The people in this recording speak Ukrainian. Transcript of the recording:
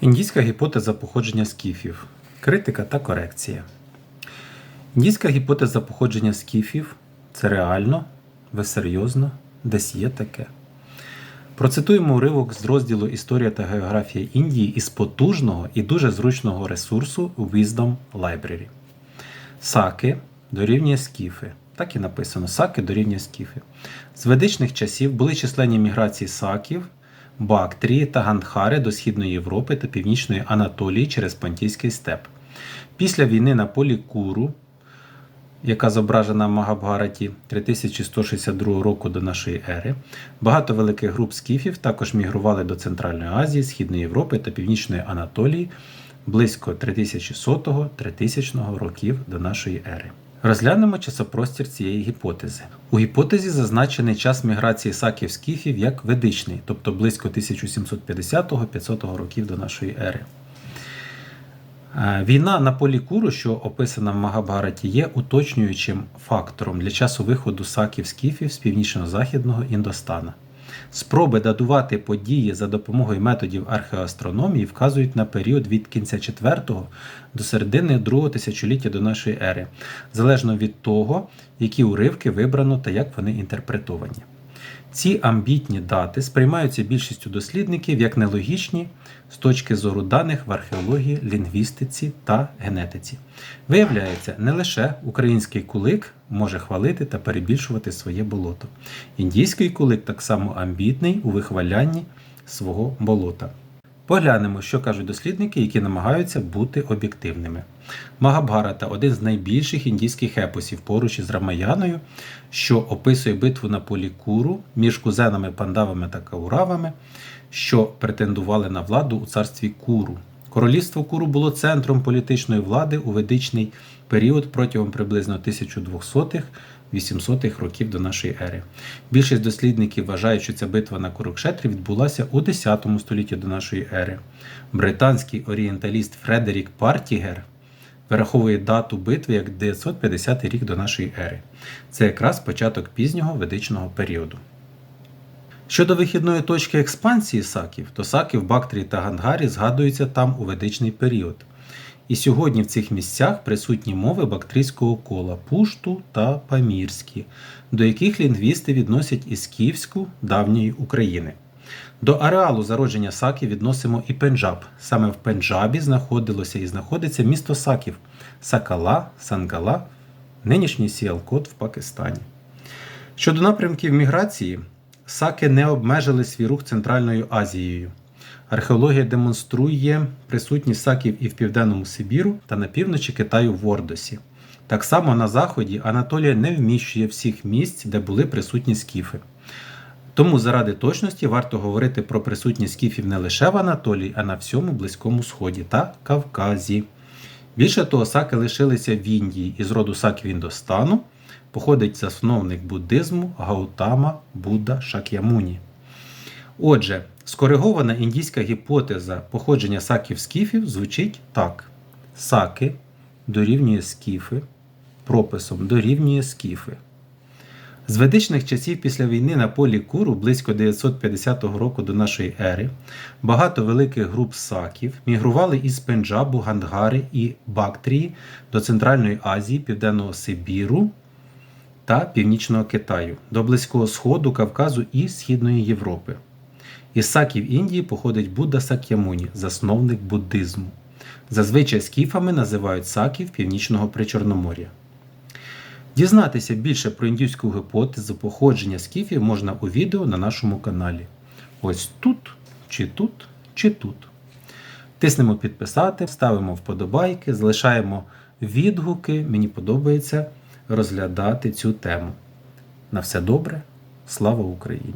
Індійська гіпотеза походження скіфів. Критика та корекція. Індійська гіпотеза походження скіфів це реально, ви десь є таке. Процитуємо уривок з розділу Історія та географія Індії із потужного і дуже зручного ресурсу Wisdom Library. Саки дорівнює скіфи. Так і написано: Саки дорівнює скіфи. З ведичних часів були численні міграції саків, Бактрії та Гандхари до Східної Європи та Північної Анатолії через Понтійський степ. Після війни на полі Куру, яка зображена в Магабгараті 3162 року до нашої ери, багато великих груп скіфів також мігрували до Центральної Азії, Східної Європи та Північної Анатолії близько 3100-3000 років до нашої ери. Розглянемо часопростір цієї гіпотези. У гіпотезі зазначений час міграції саків скіфів як ведичний, тобто близько 1750-500 років до нашої ери. Е, Війна на полі Куру, що описана в Магабгараті, є уточнюючим фактором для часу виходу саків скіфів з північно-західного Індостана. Спроби датувати події за допомогою методів археоастрономії вказують на період від кінця 4 до середини 2 тисячоліття до нашої ери, залежно від того, які уривки вибрано та як вони інтерпретовані. Ці амбітні дати сприймаються більшістю дослідників як нелогічні з точки зору даних в археології, лінгвістиці та генетиці. Виявляється, не лише український кулик може хвалити та перебільшувати своє болото. Індійський кулик так само амбітний у вихвалянні свого болота. Поглянемо, що кажуть дослідники, які намагаються бути об'єктивними. Магабгарата один з найбільших індійських епосів поруч із Рамаяною, що описує битву на полі Куру між кузенами пандавами та кауравами, що претендували на владу у царстві Куру. Королівство Куру було центром політичної влади у ведичний період протягом приблизно 1200-х 800-х років до нашої ери. Більшість дослідників вважають, що ця битва на Курукшетрі відбулася у 10 столітті до нашої ери. Британський орієнталіст Фредерік Партігер вираховує дату битви як 950 рік до нашої ери. Це якраз початок пізнього ведичного періоду. Щодо вихідної точки експансії саків, то саки в Бактрії та Гангарі згадуються там у ведичний період. І сьогодні в цих місцях присутні мови бактрійського кола пушту та памірські, до яких лінгвісти відносять і скіфську давньої України. До ареалу зародження саків відносимо і Пенджаб. Саме в Пенджабі знаходилося і знаходиться місто саків Сакала, Сангала, нинішній Сіалкот в Пакистані. Щодо напрямків міграції, саки не обмежили свій рух Центральною Азією. Археологія демонструє присутність саків і в Південному Сибіру та на півночі Китаю в Ордосі. Так само на заході Анатолія не вміщує всіх місць, де були присутні скіфи. Тому заради точності варто говорити про присутність скіфів не лише в Анатолії, а на всьому Близькому Сході та Кавказі. Більше того, саки лишилися в Індії із роду саків Індостану, походить засновник буддизму Гаутама Будда Шак'ямуні. Отже, скоригована індійська гіпотеза походження саків скіфів звучить так: саки дорівнює скіфи, прописом дорівнює скіфи. З ведичних часів після війни на полі Куру близько 950 року до нашої ери багато великих груп саків мігрували із Пенджабу, Гандгари і Бактрії до Центральної Азії, Південного Сибіру та Північного Китаю, до Близького Сходу, Кавказу і Східної Європи. Із саків Індії походить Будда Сак'ямуні, засновник буддизму. Зазвичай скіфами називають саків Північного Причорномор'я. Дізнатися більше про індійську гіпотезу походження скіфів можна у відео на нашому каналі. Ось тут, чи тут, чи тут. Тиснемо підписати, ставимо вподобайки, залишаємо відгуки. Мені подобається розглядати цю тему. На все добре, слава Україні!